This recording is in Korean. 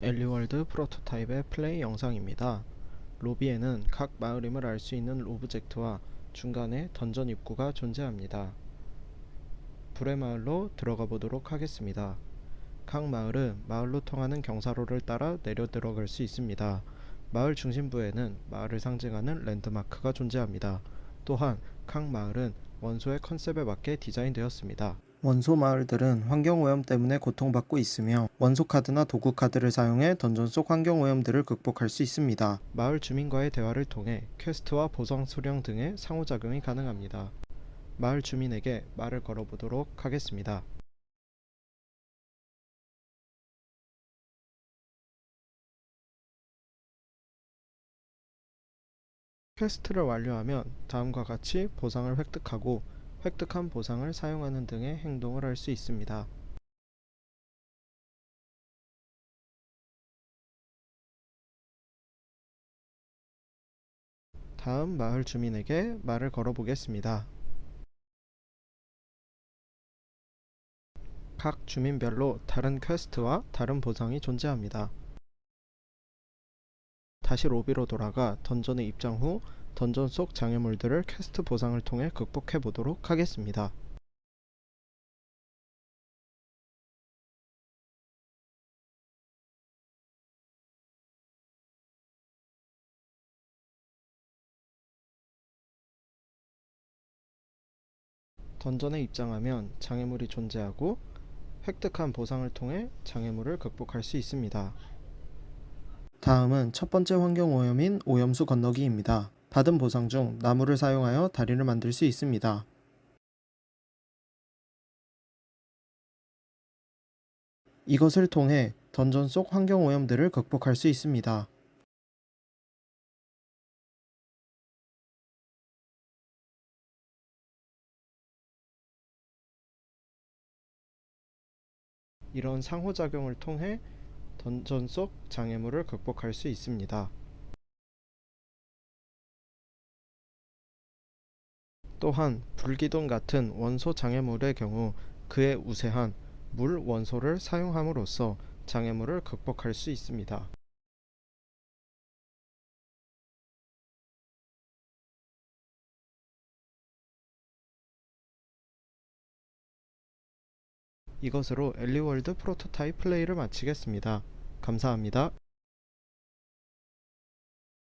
엘리월드 프로토타입의 플레이 영상입니다. 로비에는 각 마을임을 알 수 있는 오브젝트와 중간에 던전 입구가 존재합니다. 불의 마을로 들어가 보도록 하겠습니다. 각 마을은 마을로 통하는 경사로를 따라 내려 들어갈 수 있습니다. 마을 중심부에는 마을을 상징하는 랜드마크가 존재합니다. 또한 각 마을은 원소의 컨셉에 맞게 디자인되었습니다. 원소 마을들은 환경오염 때문에 고통받고 있으며 원소 카드나 도구 카드를 사용해 던전 속 환경오염들을 극복할 수 있습니다. 마을 주민과의 대화를 통해 퀘스트와 보상 수령 등의 상호작용이 가능합니다. 마을 주민에게 말을 걸어보도록 하겠습니다. 퀘스트를 완료하면 다음과 같이 보상을 획득하고 획득한 보상을 사용하는 등의 행동을 할 수 있습니다. 다음 마을 주민에게 말을 걸어보겠습니다. 각 주민별로 다른 퀘스트와 다른 보상이 존재합니다. 다시 로비로 돌아가 던전에 입장 후 던전 속 장애물들을 퀘스트 보상을 통해 극복해 보도록 하겠습니다. 던전에 입장하면 장애물이 존재하고 획득한 보상을 통해 장애물을 극복할 수 있습니다. 다음은 첫 번째 환경 오염인 오염수 건너기입니다. 받은 보상 중 나무를 사용하여 다리를 만들 수 있습니다. 이것을 통해 던전 속 환경 오염들을 극복할 수 있습니다. 이런 상호작용을 통해 던전 속 장애물을 극복할 수 있습니다. 또한 불기둥 같은 원소 장애물의 경우 그에 우세한 물 원소를 사용함으로써 장애물을 극복할 수 있습니다. 이것으로 엘리월드 프로토타입 플레이를 마치겠습니다. 감사합니다.